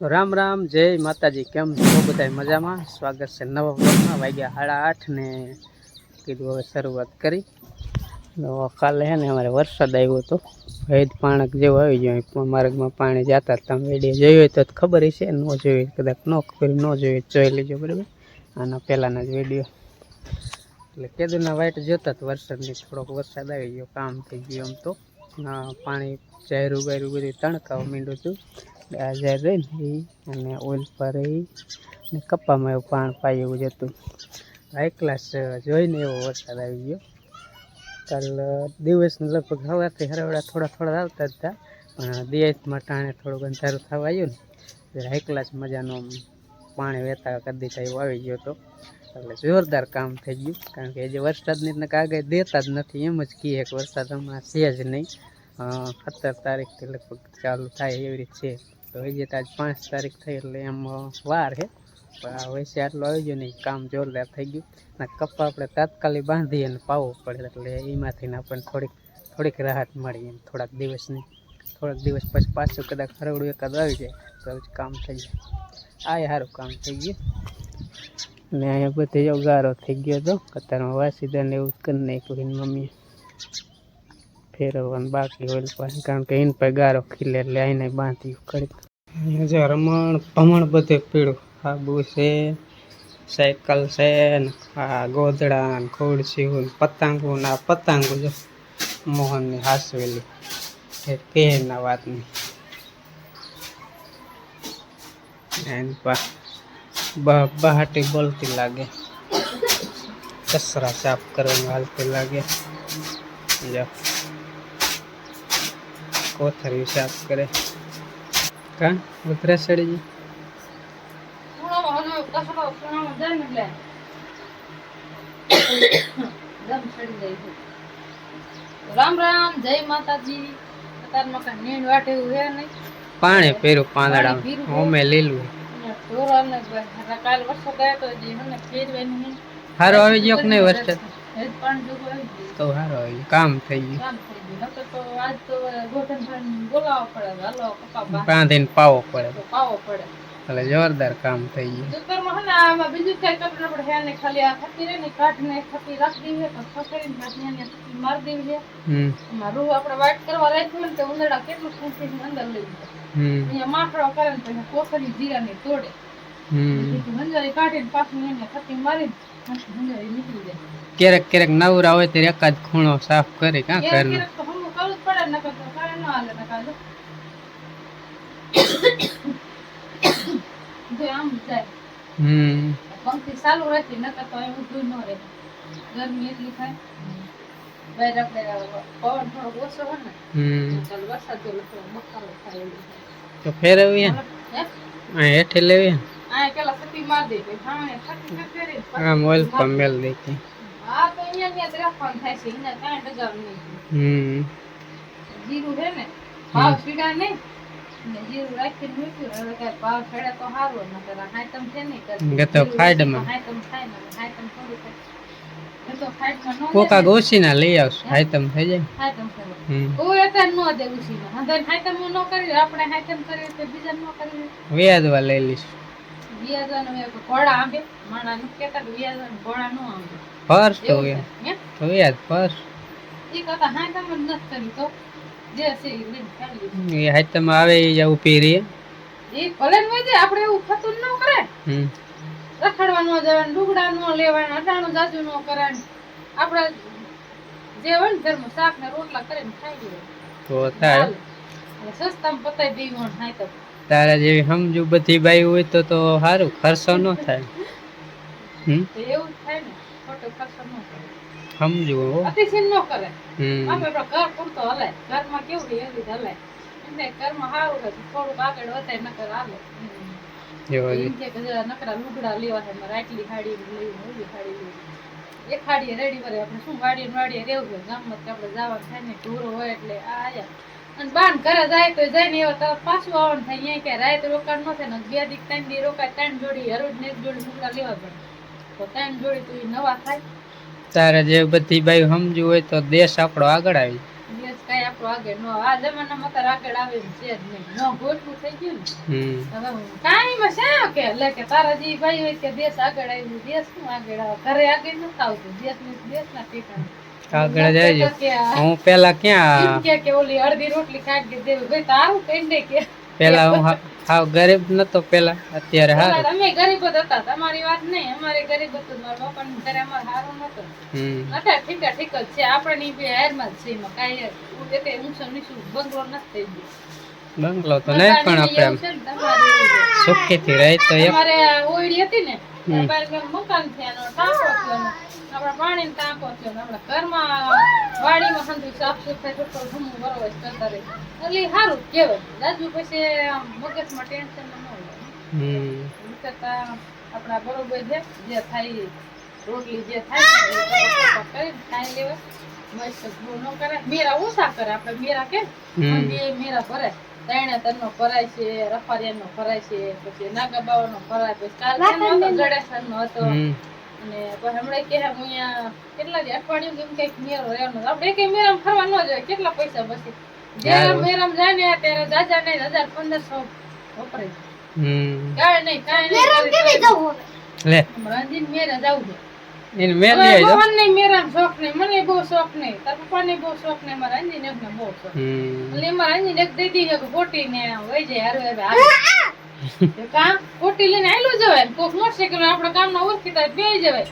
રામ રામ, જય માતાજી. કેમ છો બધા મજામાં? સ્વાગત છે નવા બ્લોગમાં વાગ્યા સાડા આઠ ને કીધું હવે શરૂઆત કરી. કાલે છે ને અમારે વરસાદ આવ્યો હતો. હેદ પાણક જેવો આવી ગયો. માર્ગમાં પાણી જતા તમે વીડિયો જોયું હોય તો ખબર છે ન જોયું કદાચ ન ખબર. ન જોયું જોઈ લેજો, બરાબર? આના પહેલાંના જ વીડિયો. એટલે કેદુના વાઇટ જોતા તો વરસાદની. થોડોક વરસાદ આવી ગયો, કામ થઈ ગયું આમ તો. પાણી જાયરું બાયરું બધું તણકાવા માંડ્યું હતું. આ ઝેર રહી ને એ અને ઓઇલ પર એ ને કપ્પામાં એવું પાણ પાય એવું જ હતું. હાઈ ક્લાસ જોઈને એવો વરસાદ આવી ગયો. કાલ દિવસનું લગભગ સવારથી હરવડા થોડા થોડા આવતા હતા પણ દિવસમાં ટાણે થોડુંક અંધારું થવા આવ્યું ને હાઈ ક્લાસ મજાનો પાણી વહેતા કદી એવો આવી ગયો હતો. એટલે જોરદાર કામ થઈ ગયું. કારણ કે જે વરસાદની ને કાગળ દેતા જ નથી, એમ જ કહીએ કે વરસાદ હમણાં છે જ નહીં. સત્તર તારીખથી લગભગ ચાલુ થાય એવી રીત છે. તો હજી તો આજ પાંચ તારીખ થઈ એટલે એમ વાર છે. પણ આ વૈસે આટલું આવી ગયું નહીં, કામ જોરદાર થઈ ગયું. અને કપ્પા આપણે તાત્કાલિક બાંધીએ અને પાવો પડે એટલે એમાંથી આપણને થોડીક થોડીક રાહત મળી એમ થોડાક દિવસની. થોડાક દિવસ પછી પાછું કદાચ હરવડું એકાદ આવી જાય તો કામ થઈ જાય. આ સારું કામ થઈ ગયું. ને અહીંયા બધે જો ગારો થઈ ગયો હતો કતારમાં વાસીદાને એવું જ કરી નાખ્યું મમ્મી ફેરવવાનું બાકી હોય પાસે કારણ કે એને પાસે ગારો ખીલે એટલે આઈને બાંધ્યું કરી જો રમણ ભમણ બધે પીળું. આબુ છે, સાયકલ છે, ને આ ગોદડા ને ખોડસી ને પતંગો ને આ પતંગો જો મોહનની હાસવેલી. એ કેના વાતની. એની પા બ- બહાટી બોલતી લાગે. કચરા સાફ કરવાનું હાલતી લાગે. કોથરી સાફ કરે. કા? ઉતરે સડી રામ રામ જય માતાજી. અત્યારમાં કાંઈ નીણ વાટે હે નહીં. પાણી પીરું પાંદડા અમે લીલું. હારો આવી ગયો કે નહીં વરસાદ ગયું. તો હારો આવી ગયો. કામ થઈ ગયું. ગયું. બાંધીને પાવો પડે. પાવો પડે. એટલે જોરદાર કામ થઈ ગયું. દુકાનમાં હે ને આમાં બીજું કઈ ન પડે. હે ને ખાલી આ ખતી રહે ને કાઢને થતી રાખી દઈએ તો ખસેડીને પાછી એને મારી દેવી હમ. રૂ આપણે કરવા રાખ્યું ને તો ઉંદરડા કેટલું સંખી અંદર લઈ હમ અહીંયા માખડો કરે ને પછી કોથળી જીરાની તોડે. હમ. પછી હંજારી કાઢીને પાછી એને મારીને પાછી હંજારી નીકળી જાય. ક્યારેક ક્યારેક નવરા હોય ત્યારે એકાદ ખૂણો સાફ કરી કાં ઘરનો? ક્યારેક તો હમું કરવું પડે ને નકર તો કાંઈ ન હાલે નકર જો. જો આમ જાય. હમ. પંખી ચાલુ રહેતી નકર તો એવું ઊભું ન રહે. ગરમી એટલી થાય. તો ફેરવીએ ને હે? આ હેઠે લેવીએ ને આ પેલા થતી માર દે પછી સામે થતી થતી ફેરી પછી આમ ઓઇલ પર મેલ દેખી આ તો અહીંયા ને ત્યાં જ રાખવાનું થાય છે અહીંયા કાંઈ ડગાવ નહીં હમ જીરું છે ને ભાવ સીડા નહીં ને જીરું રાખીને મૂક્યું હવે કાંઈ ભાવ છેડે તો સારું નકર આ હાયતમ છે નહીં કરતી. કે તો જીરું ખાડમાં. હાયતમ થાય ને હાયતમ થોડું થાય એ તો ખાડમાં ન કોકા જાય ના લઈ આવશું. હાયતમ થઈ જાય હમ. કોઈ અત્યારે ન દે ઉછીને હંધાઈ હાયતમ ન કરી આપણે હાયતમ કરીએ તો બીજા નો કરીએ વ્યાજવા લઈ લઈશું. વ્યાજાનું એક ઘોડા આંબે. માણા નું કહેતા કે વ્યાજાનું ઘોડા ન આંબે. ફર્સ્ટ તો એવું વ્યાજ. તો વ્યાજ ફર્સ્ટ એ કરતા હાયતમ ન કરી તો. જે છે એ હાયતમ આવે એ જ ઊભી રહીએ એ ભલે ન હોય આપણે એવું થતું ન કરે. હમ. રખડવા ન જવાનું ડુગડા ન લેવાના અટાણું જાજુ ન કરવાનું આપણા જે હોય ને ઘરમાં શાક ને રોટલા કરીને ખાઈ લેવાનું. તો થાય. સસ્તામાં પતાવી દેવી હોય તો તારા જેવી સમજુ બધી બાઈ હોય તો તો સારું ખર્ચો ન થાય. હમ? એવું થાય ને ખોટો ખર્ચો ન થાય. સમજુ હો. અતિશય ન કરે. હમ. આપણે ઘર પૂરતો હલાય. ઘરમાં કેવું એવી જ હલાય. એટલે ઘરમાં સારું હોય થોડુંક આગળ વધારે નકર હાલે. નકરા લુગડા લેવા છે મારે આટલી ખાડી લેવી ઓલી ખાડી લેવી એક ખાડીએ રેડી કરે આપણે શું વાડીએ વાડીએ રહેવું છે? ગામમાં તો આપણે જવાનું થાય ને ઢોરો હોય એટલે આ આયા. અને બાન ઘરે જાય તો જાય ને એવા તરત પાછું આવવાનું થાય અહીંયા કે રાત રોકાણ ન થાય ને બે દી ત્રણ દી રોકાય ત્રણ જોડી હરોજ ને એક જોડી લુગડા લેવા પડે. તો ત્રણ જોડી તો એ નવા થાય. તારે જે બધી બાઈ સમજુ હોય તો દેશ આપણો આગળ આવી. કઈ આપણું આગળ ન આ જમાનામાં અત્યારે આગળ આવે છે જ નહીં. ન ગોઠવું થઈ ગયું ને. હવે હું કાંઈમાં શા કે? તારા જે ભાઈ હોય કે દેશ આગળ આવ્યું દેશ શું આગળ આવે? ઘરે આગળ નથી આવતું. દેશ ને દેશના ઠેકાણે. આગળ જ આવજો કે આ હું પેલા ક્યાં કે ઓલી અડધી રોટલી ગઈ. દેવી ભાઈ તારું કઈ કે? પેલા હું હાવ ગરીબ નતો પેલા અત્યારે હાર. અમે ગરીબ જ હતા તમારી વાત નહીં અમારે ગરીબ હતું મારા ને ઘરે અમારે સારું નતો. હમ. અત્યારે ઠીક ઠીક જ છે આપણે બી હારમાં માં છે એમાં કાંઈ એકે ઊંચો નીચું બંગલો નથી થઈ ગયો. બંગલો તો નહીં પણ આપણે આમ ને. સુખીથી રહી તો એક અમારે ઓયડી હતી ને મકાન છે ટાંકો થયો ને આપણા પાણીનો ટાંકો થયો ને આપણા ઘરમાં વાડીમાં હંધું સાફ સફાઈ થોડું ઘણું બરોબર કરતા રહે એટલે સારું કહેવાય. દાદુ પછી મગજમાં ટેન્શન ન હોય. હમ. આપણા બરોબર છે જે થાય રોટલી જે થાય ને કરીને ખાઈ લેવાય. મસ્ત ન કરે મેરા ઓછા કરે આપણે મેરા કે બે મેરા ભરે ત્રણે તરનો ભરાય છે રફારિયાનો ભરાય છે પછી નાગા બાવાનો ભરાય. પછી કાલ જડેસરનો હતો. અને હમણાં કે અહીંયા કેટલા દી અઠવાડિયું કેમ કંઈક મેળો રહેવાનો આપણે કઈ મેરામ ફરવા ન જોઈએ કેટલા પૈસા પછી જ્યારે મેરામ જાય ને ત્યારે જાજા નહીં હજાર પંદરસો વપરાય કાંઈ નહીં કાંઈ નહીં લે. રાંધીને મેરે જવું છે. એને આવજો શોખ નહીં મને બહુ શોખ નહીં તાર પપ્પાને બહુ શોખ નહીં મારા રાંધીને ને બહુ શોખ. હમ. એટલે એમાં રાંધીને એક દઈ દીધી ને વહી જાય હારું હવે કામ કોટી લઈને આયલું જવાય. કોક મોટરસાઇકલ કામ ના ઓળખીતા બે જવાય.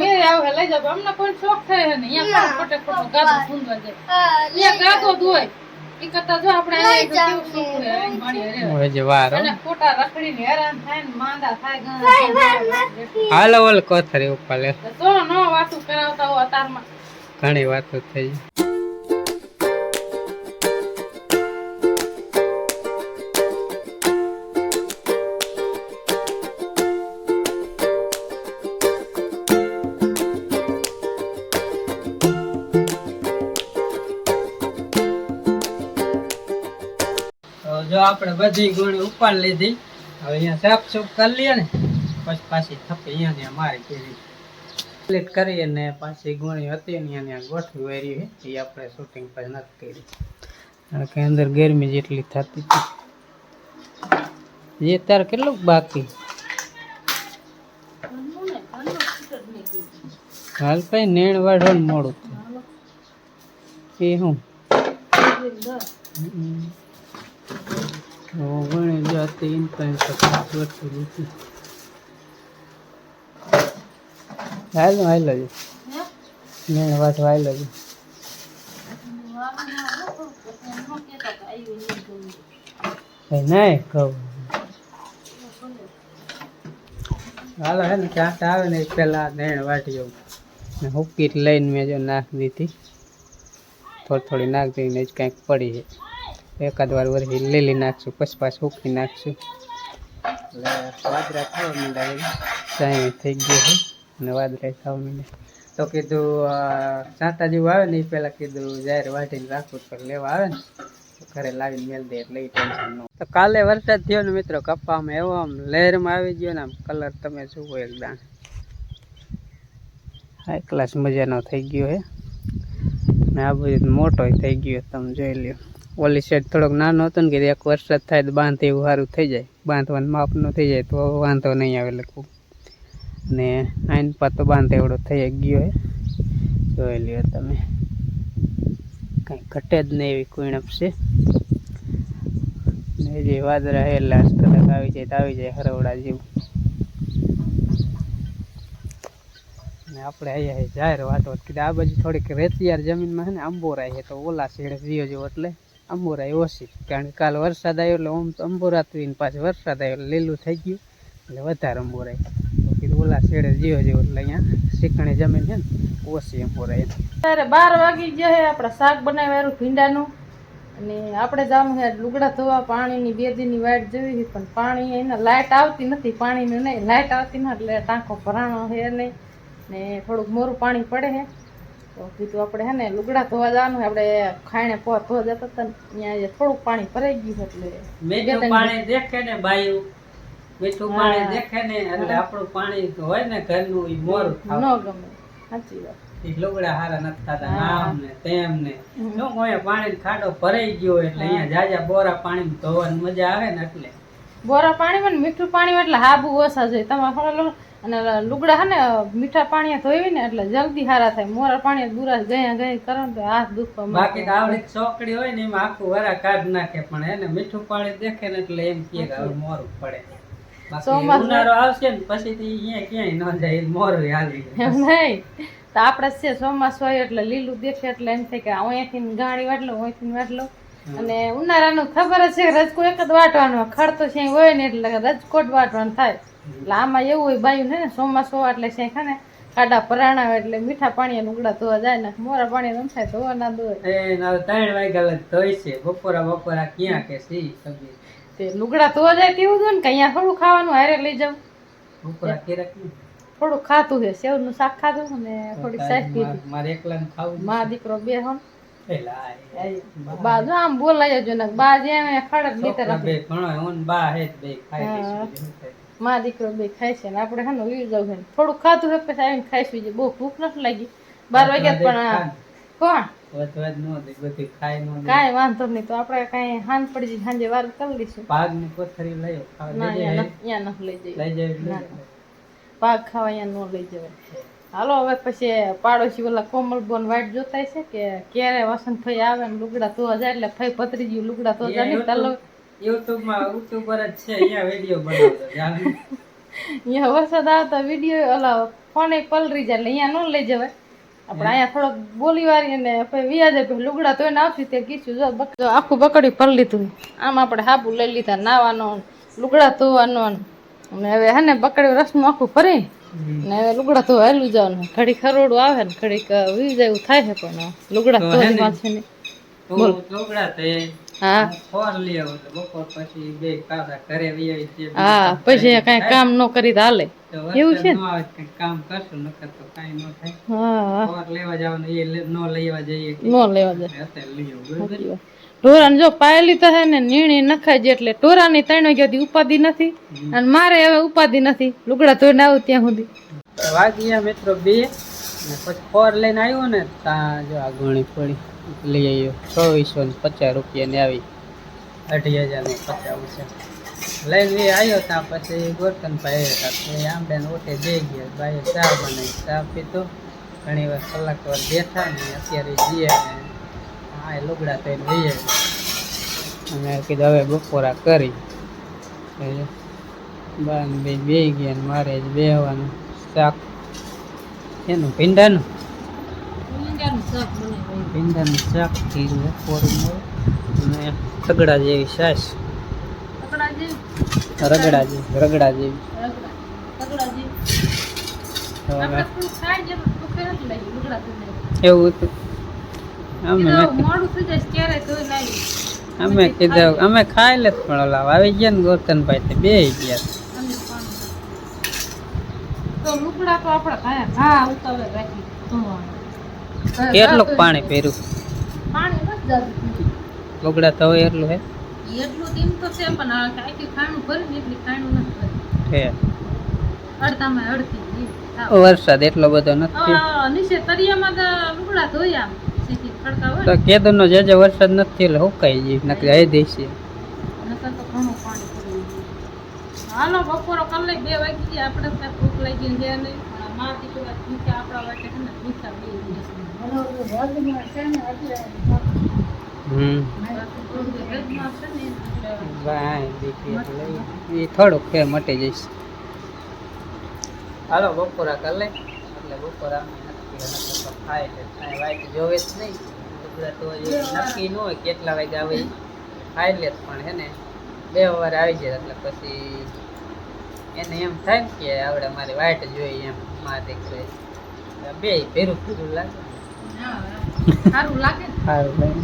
મેરે આવે લઈ જાવ અમને કોઈ શોખ થાય ને અહીંયા ખોટે ખોટો ગાતો ફૂંદવા જાય. એ ગાતો ધોય ઈ કરતા જો આપણે કેવું સુખ હોય માણી હરે. જે વાર. અને ખોટા રખડીને હેરાન થાય ને માંદા થાય હાલો ઓલ કોથરી ઉપર લે તો નો વાતું કરાવતા હો અતારમાં. ઘણી વાતો થઈ. આપણે બધી ગુણી ઉપાડ લીધી. હવે અહીંયા સાફ સૂફ કરી લઈએ ને પછી પાછી થપી અહીંયા ને મારી કરી. કમ્પ્લીટ કરી અને પાછી ગુણી હતી ને અહીંયા ગોઠવી વારી એ આપણે શૂટિંગ પછી નથી કરી. કારણ કે અંદર ગરમી જેટલી થતી હતી. એ તાર કેટલું બાકી? હાલ ભાઈ નેણ વાઢવાનું મોડું એ હું ઓગણી જાતી ઇન પાંચ વર્ષ લીધી હાલ હાલ જ. મેણ વાઢવા હાલ જ. નહીં, કહું. હાલો હે ને ચાટ આવે ને પહેલાં નેણ વાટી જવું ને હુકીટ લઈને મેં જો નાખી દીધી. થોડી થોડી નાખી દઈને જ કંઈક પડી છે. એકાદ વાર વરસી લીલી નાખશું પછી સૂકી નાખશું. એટલે વાદરા ખાવા માંડ્યા ચાય થઈ ગયો છે અને વાદરા ખાવા માંડ્યા. તો કીધું ચાંટા જેવું આવે ને એ પહેલાં કીધું જાહેર વાટીને રાખવું તો લેવા આવે ને. ઘરે લાવીને મેલ દે એટલે ટેન્શન ન તો કાલે વરસાદ થયો ને મિત્રો કપ્પામાં એવો આમ લહેરમાં આવી ગયો ને આમ કલર તમે જુઓ એકદમ. હાઈ ક્લાસ મજાનો થઈ ગયો હે ને આ બધું મોટો થઈ ગયો તમે જોઈ લ્યો. ઓલી સાઈડ થોડોક નાનો હતો ને કે એક વરસાદ થાય તો બાંધ એવું સારું થઈ જાય. બાંધવાનું માપનું થઈ જાય તો વાંધો નહીં આવે લખવું. અને આઈન પાતો બાંધ એવડો થઈ ગયો હે. જોઈ લ્યો તમે. કંઈ ઘટે જ નહીં એવી કુણપ છે. ને જે વાદળા હે લાસ્ટ કદાચ આવી જાય તો આવી જાય હરવડા જેવું. ને આપણે અહીંયા જાહેર વાત વાત કીધું. આ બાજુ થોડીક રેતિયાર જમીનમાં છે ને અંબોરાય છે તો ઓલા શેડ જીઓ જેવો એટલે. અંબોરાય ઓછી કારણ કે કાલ વરસાદ આવ્યો એટલે આમ તો અંબોરાતું પાછું વરસાદ આવ્યો એટલે લીલું થઈ ગયું. એટલે વધારે અંબોરાય ઓલા શેડે જીવો જેવો એટલે અહીંયા શીખણી જમીન છે ને, ઓછી અંબોરાય ત્યારે બાર વાગી ગયા છે, આપણે શાક બનાવ્યું ભીંડાનું. અને આપણે જવાનું છે, લુગડા ધોવા, પાણીની બે દીની વાટ જોઈ છે, પણ પાણી એને લાઇટ આવતી નથી, પાણીનું નહીં. લાઇટ આવતી નથી એટલે ટાંકો ભરાણો છે નહીં. ને થોડુંક મોરું પાણી પડે છે. તો કીધું આપણે હે ને લુગડા ધોવા જવાનું આપણે ખાણે પોર ધોવા જતા હતા ત્યાં થોડુંક પાણી ભરાઈ ગયું એટલે મીઠું પાણી દેખે ને બાયું. મીઠું પાણી દેખે ને એટલે આપણું પાણી હોય ને ઘરનું એ મોર ન ગમે. સાચી વાત. લુગડા હારા નથી થતા આમ ને તેમ ને. શું પાણી ખાડો ભરાઈ ગયો એટલે અહીંયા જાજા બોરા પાણી ધોવાની મજા આવે ને એટલે. બોરા પાણીમાં મીઠું પાણીમાં એટલે હાબુ ઓછા જોઈએ. તમારે થોડા અને લુગડા હે ને મીઠા પાણી ધોઈ ને એટલે જલ્દી હારા થાય. મોરા પાણી દુરા ગયા ગયા કરો ને તો હાથ દુખવા બાકી તો આવડી ચોકડી હોય ને એમાં આખું વરા કાઢ નાખે પણ એને મીઠું પાણી દેખે ને એટલે એમ કે હવે મોરું પડે. બાકી ઉનાળો આવશે ને પછી તો અહીંયા ક્યાંય ન જાય મોરું હાલી એમ નહીં. તો આપણે છે ચોમાસ હોય એટલે લીલું દેખે એટલે એમ થાય કે અહીંયાથી ગાણી વાટલો અહીંયાથી વાટલો. અને ઉનાળાનું ખબર જ છે રજકો એક જ વાટવાનો ખડ તો છે હોય ને એટલે રજકોટ વાટવાનું થાય. એટલે આમાં એવું હોય બાયું ને ચોમાસું હોય એટલે છે ને કાઢા પરાણા હોય એટલે મીઠા પાણી ઉગડા ધોવા જાય ને મોરા પાણી ન થાય ધોવા ના ધોય ત્રણ વાગ્યા ધોઈ છે બપોરા બપોરા ક્યાં કે સી તે લુગડા ધોવા જાય તેવું જોઈએ ને કે અહીંયા થોડું ખાવાનું હારે લઈ જાઉં. બપોરા કેરા થોડું ખાતું છે સેવનું શાક ખાધું અને થોડીક સાઈડ પીધી. મારે- એકલાને ખાવું મા દીકરો બે હોન પેલા આમ બોલાય જ ને બા જે ખડક લીધે બે ઘણો હું બા હે બે ખાઈ હા. લઈશું બીજું શું થાય. મા દીકરો બે ખાય છે ને આપણે હા વીર જવું છે ને. થોડુંક ખાતું પછી આવીને ખાઈશું જે બહુ ભૂખ નથી લાગી. બાર વાગ્યા પણ કોણ. કાંઈ વાંધો નહીં તો આપણે કાંઈ હાન પડી સાંજે વાર કરી લઈશું. લઈ ના લઈ અહીંયા અહીંયા નથી લઈ જઈએ. લઈ જાય લઈ પાક ખાવા અહીંયા ન લઈ જવાય. હાલો હવે પછી પાડોશી ઓલા કોમલબોન વાટ જોતા છે કે ક્યારે વસંત ભાઈ આવે ને લુગડા ધોવા જાય એટલે ફઈ પતરી ગયું લુગડા ધોવા જાય ને તલો YouTube માં યુટ્યુબર જ છે અહીંયા વીડિયો બનાવતો અહીંયા વરસાદ આવતા વીડિયો ઓલા ફોને પલરી જાય એટલે અહીંયા ન લઈ જવાય. આપણે અહીંયા થોડોક બોલી વારી અને વ્યાજે લુગડા ધોઈને આવશું તે કીધું જો આખું બકડી ફરી લીધું આમ આપણે હાબુ લઈ લીધા નાવાનો લુગડા ધોવાનો અને હવે હે ને બકડી રસનું આખું ફરી ને લુગડા ધોવા હેલું જવાનું. ઘડીક ખરોડું આવે ને ઘડીક વી જાય થાય છે પણ લુગડા તો ને? પાછું લુગડા તો હા. ફોન લઈ આવો તો બપોર પછી બે કાદા ઘરે વી આવી છે. હા પછી કઈ કામ ન કરી તો હાલે. એવું છે? ન? આવે તો કામ કરશું નકર તો કઈ ન થાય. હા ફોન લેવા જવાનું એ ન લેવા જઈએ. ન લેવા જાય. અત્યારે લઈ આવું બરોબર? ઢોરાને જો પાયેલી તો હે ને નીણી નખાય છે એટલે ઢોરાની ત્રણ વાગ્યાથી ઉપાધિ નથી. અને મારે હવે ઉપાધિ નથી. લુગડા ધોઈને આવું ત્યાં સુધી. વાગ્યા મિત્રો બે. ને પછી ફોર લઈને આવ્યો ને ત્યાં જો આ ગણી પડી લઈ આવ્યો. ચોવીસો ને પચાસ રૂપિયાની આવી. અઢી હજાર ને પચાસ છે. લઈને આવ્યો ત્યાં પછી ગોરધનભાઈ હતા તો એ આંબે ને ઓટે જઈ ગયા. ભાઈએ ચા બનાવી. ચા પીતો ઘણી વાર કલાક વાર બેઠા ને અત્યારે જઈએ ને હા લુગડા તો લઈએ અમે કીધું હવે બપોરા કરી. બાન બે બે ગયા ને મારે જ બેહવાનું શાક. એનું ભીંડાનું? ભીંડાનું શાક થયું બપોરનું અને રગડા જેવી છાશ. રગડા જેવી? રગડા જેવી. એવું હતું. અમે કીધું અમે ખાઈ લે પણ લાવ. આવી ગયા ને ગોરધનભાઈ તે બે ગયા. કેટલું પાણી પહેર્યું. લુગડા તો એટલું હે? એટલું દીમ તો છે પણ આ કાંઈથી ખાણું ભરીને એટલી ખાણું નથી ભરી. ઈ. થાવ. વરસાદ એટલો બધો નથી નીચે તરિયામાં લુગડા ધોયા. તો કેદરનો જે જે વરસાદ નથી એટલે હુકાઈ જાય નકર આવી દેશે નકર તો ઘણું પાણી પડી હાલો બપોરો કરી લઈ બે વાગી ગયા આપણે ત્યાં ભૂખ લઈ ગઈ છે નહીં. પણ મા દીકરા ભૂખ્યા આપણા માટે છે ને બે હમ. થોડુંક ફેર મટી જઈશ. હાલો બપોરા કરી લે એટલે બપોરા એટલે ખાય જોવે જ નહીં. લુગડા તો નક્કી ન હોય કેટલા વાગે આવે. ખાઈ લે પણ હે ને. બે વાર આવી જાય એટલે પછી એને એમ થાય ને કે આવડે મારી વાઈટ જોઈએ એમ. મા દીકરે બે ભેરું ભેરું લાગે. સારું લાગે સારું લાગે.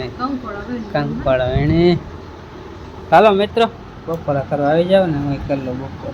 ને કંકવાળો હાલો મિત્રો બપોરા કરવા આવી જાવ ને હું કરી લઉં બપોરા.